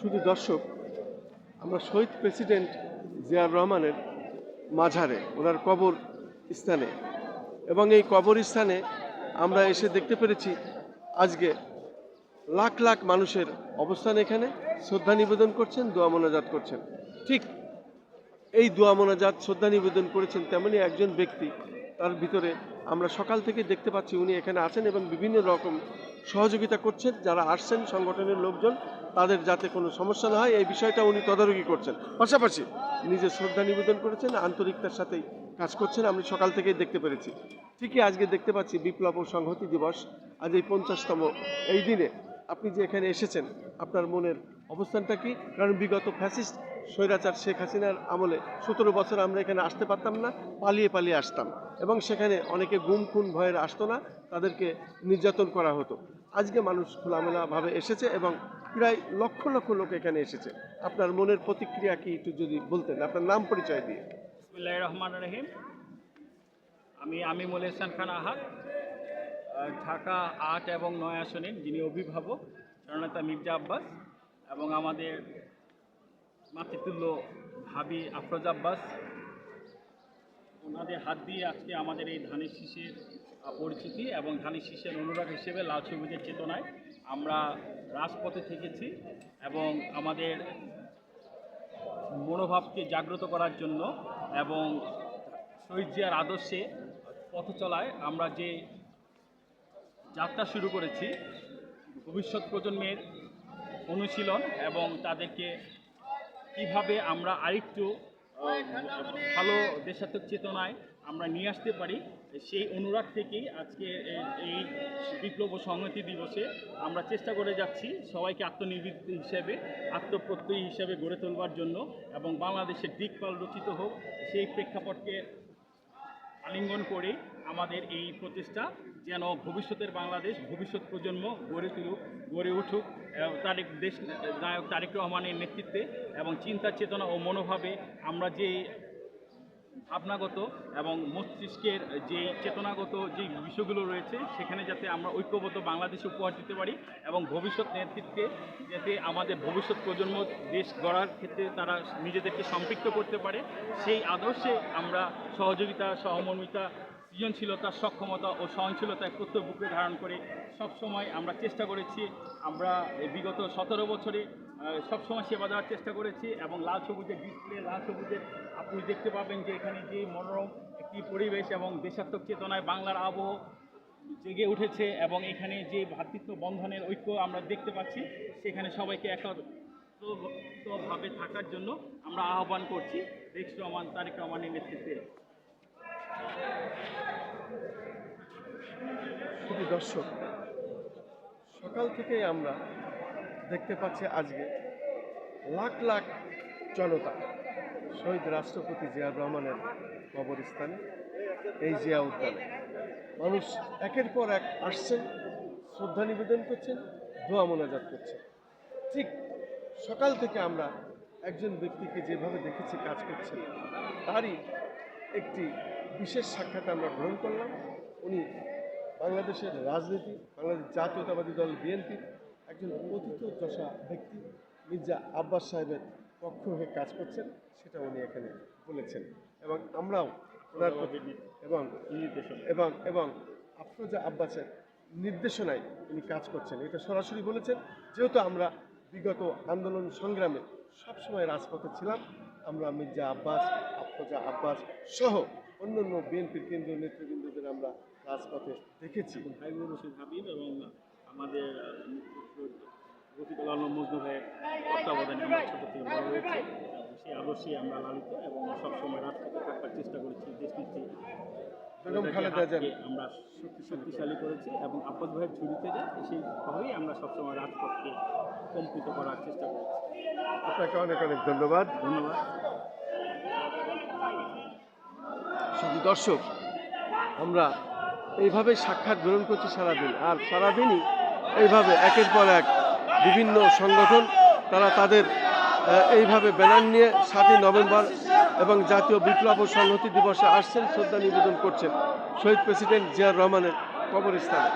শুধু দর্শক, আমরা শহীদ প্রেসিডেন্ট জিয়ার রহমানের মাঝারে, ওনার কবর স্থানে। এবং এই কবর স্থানে আমরা এসে দেখতে পেরেছি আজকে লাখ লাখ মানুষের অবস্থান এখানে। শ্রদ্ধা নিবেদন করছেন, দোয়া মোনাজাত করছেন। ঠিক এই দোয়া মোনাজাত, শ্রদ্ধা নিবেদন করেছেন তেমনি একজন ব্যক্তি। তার ভিতরে আমরা সকাল থেকে দেখতে পাচ্ছি উনি এখানে আছেন এবং বিভিন্ন রকম সহযোগিতা করছেন, যারা আসছেন সংগঠনের লোকজন, তাদের যাতে কোনো সমস্যা না হয়, এই বিষয়টা উনি তদারকি করছেন। পাশাপাশি নিজে শ্রদ্ধা নিবেদন করেছেন, আন্তরিকতার সাথেই কাজ করছেন, আমি সকাল থেকেই দেখতে পেরেছি। ঠিকই আজকে দেখতে পাচ্ছি বিপ্লব ও সংহতি দিবস, আজ এই পঞ্চাশতম, এই দিনে আপনি যে এখানে এসেছেন, আপনার মনের অবস্থানটা কি? কারণ বিগত ফ্যাসিস্ট স্বৈরাচার শেখ হাসিনার আমলে সতেরো বছর আমরা এখানে আসতে পারতাম না, পালিয়ে পালিয়ে আসতাম। এবং সেখানে অনেকে গুম, খুন, ভয়ের আসতো না, তাদেরকে নির্যাতন করা হতো। আজকে মানুষ খোলামেলাভাবে এসেছে এবং প্রায় লক্ষ লক্ষ লোক এখানে এসেছে। আপনার মনের প্রতিক্রিয়া কি একটু যদি বলতেন? আপনার নাম পরিচয় দিয়ে। রহমান রহিম। আমি আমিমুল ইহসান খান আহাদ। ঢাকা আট এবং নয় আসনের যিনি অভিভাবক জননেতা মির্জা আব্বাস এবং আমাদের মাতৃতুল্য ভাবি আফরোজ আব্বাস। ওনাদের হাত দিয়ে আজকে আমাদের এই ধানের শীষের পরিচিতি এবং ধানের শীষের অনুরাগ হিসেবে লাল সবুজের চেতনায় আমরা রাজপথে থেকেছি এবং আমাদের মনোভাবকে জাগ্রত করার জন্য এবং শহীদ জিয়ার আদর্শে পথ চলায় আমরা যে যাত্রা শুরু করেছি, ভবিষ্যৎ প্রজন্মের অনুশীলন এবং তাদেরকে কীভাবে আমরা আরেকটু ভালো দেশাত্মক চেতনায় আমরা নিয়ে আসতে পারি, সেই অনুরাগ থেকেই আজকে এই বিপ্লব ও সংহতি দিবসে আমরা চেষ্টা করে যাচ্ছি সবাইকে আত্মনির্ভর হিসেবে, আত্মপ্রত্যয়ী হিসেবে গড়ে তোলবার জন্য এবং বাংলাদেশের দিকপাল রচিত হোক, সেই প্রেক্ষাপটকে আলিঙ্গন করে আমাদের এই প্রচেষ্টা যেন ভবিষ্যতের বাংলাদেশ, ভবিষ্যৎ প্রজন্ম গড়ে তুলুক, গড়ে উঠুক তারেক দেশ, নায়ক তারেক রহমানের নেতৃত্বে এবং চিন্তা, চেতনা ও মনোভাবে আমরা যে ভাবনাগত এবং মস্তিষ্কের যে চেতনাগত যে বিষয়গুলো রয়েছে, সেখানে যাতে আমরা ঐক্যবদ্ধ বাংলাদেশ উপহার দিতে পারি এবং ভবিষ্যৎ নেতৃত্বে যাতে আমাদের ভবিষ্যৎ প্রজন্ম দেশ গড়ার ক্ষেত্রে তারা নিজেদেরকে সম্পৃক্ত করতে পারে, সেই আদর্শে আমরা সহযোগিতা, সহমর্মিতা সৃজনশীলতা সক্ষমতা ও সহনশীলতায় প্রত্যেক বুকে ধারণ করে সবসময় আমরা চেষ্টা করেছি, আমরা বিগত সতেরো বছরে সবসময় সেবা দেওয়ার চেষ্টা করেছি এবং লাল সবুজের ডিসপ্লে লাল সবুজের আপনি দেখতে পাবেন যে এখানে যে মনোরম একটি পরিবেশ এবং দেশাত্মক চেতনায় বাংলার আবহ জেগে উঠেছে এবং এখানে যে ভ্রাতৃত্ব বন্ধনের ঐক্য আমরা দেখতে পাচ্ছি, সেখানে সবাইকে একত্রভাবে থাকার জন্য আমরা আহ্বান করছি। রেক্স রহমান, তারেক রহমানের নেতৃত্বে। শুধু দর্শক, সকাল থেকেই আমরা দেখতে পাচ্ছি আজকে লাখ লাখ জনতা শহীদ রাষ্ট্রপতি জিয়া রহমানের কবরস্থানে এই জিয়া উদ্যানে। মানুষ একের পর এক আসছেন শ্রদ্ধা নিবেদন করছেন, দোয়া মোনাজাত করছেন। ঠিক সকাল থেকে আমরা একজন ব্যক্তিকে যেভাবে দেখেছি, কাজ করছেন, তারই একটি বিশেষ সাক্ষাৎ আমরা গ্রহণ করলাম। উনি বাংলাদেশের রাজনীতি, বাংলাদেশ জাতীয়তাবাদী দল বিএনপির একজন অতীত দশা ব্যক্তি মির্জা আব্বাস সাহেবের পক্ষ হয়ে কাজ করছেন, সেটা উনি এখানে বলেছেন। এবং আমরাও ওনার এবং এবং এবং আফরোজা আব্বাসের নির্দেশনায় উনি কাজ করছেন। এটা সরাসরি বলেছেন। যেহেতু আমরা বিগত আন্দোলন সংগ্রামে সবসময় রাজপথে ছিলাম, আমরা মির্জা আব্বাস আফরোজা আব্বাস সহ অন্যান্য বিএনপির কেন্দ্রীয় নেতৃবৃন্দদের আমরা রাজপথে দেখেছি। হাইবুর রশিদ হাবিব এবং আমাদের রফিকুল আলম মজনু ভাইয়ের তত্ত্বাবধানে আমরা ছোট থেকে বড় হয়েছি। সেই আদর্শে আমরা লালিত এবং সবসময় রাজপথে থাকার চেষ্টা করেছি দেশ নেত্রী আমরা শক্তি শক্তিশালী করেছি এবং আব্বাস ভাইয়ের ঝুড়িতে যায় সেইভাবেই আমরা সবসময় রাজপথকে কম্পিত করার চেষ্টা করেছি। আপনাকে অনেক অনেক ধন্যবাদ। ধন্যবাদ। শুধু দর্শক, আমরা এইভাবে সাক্ষাৎ গ্রহণ করছি সারাদিন। আর সারাদিনই এইভাবে একের পর এক বিভিন্ন সংগঠন, তারা তাদের এইভাবে ব্যানার নিয়ে সাতই নভেম্বর এবং জাতীয় বিপ্লব ও সংহতি দিবসে আসছেন, শ্রদ্ধা নিবেদন করছেন শহীদ প্রেসিডেন্ট জিয়ার রহমানের কবরস্থানে।